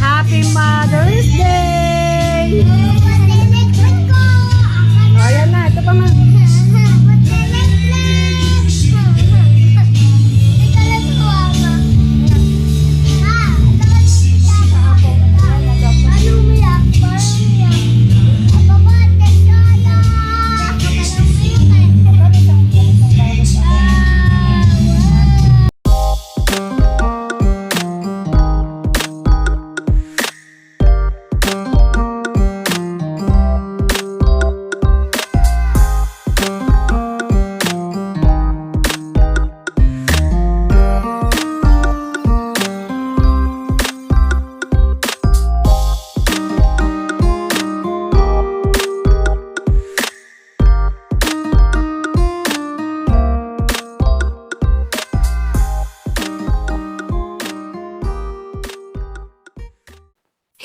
Happy Mother's Day!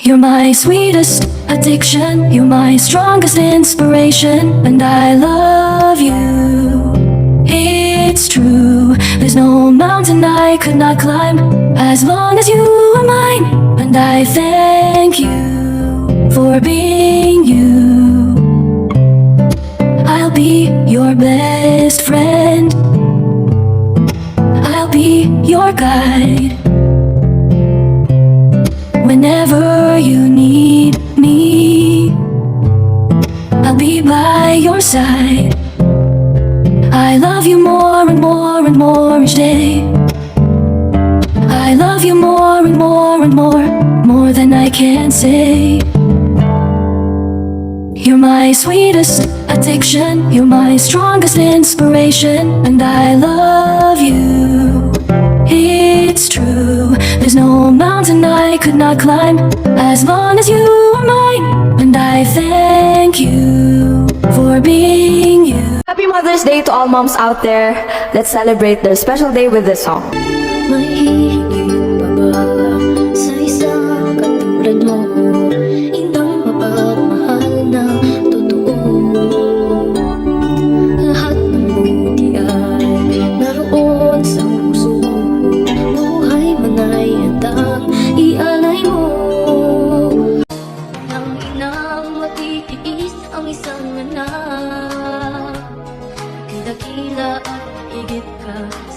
You're my sweetest addiction, you're my strongest inspiration, and I love you. It's true, there's no mountain I could not climb as long as you are mine, and I thank you for being you. I'll be your best friend, I'll be your guide. You need me, I'll be by your side. I love you more and more and more each day. I love you more and more and more, more than I can say. You're my sweetest addiction, you're my strongest inspiration, and I love you. It's true, there's no mountain I could not climb as long as you are mine, and I thank you for being you. Happy Mother's Day to all moms out there. Let's celebrate their special day with this song. Mahihigit pa ba sa isang katulad mo? aking anak Kidakila at higit ka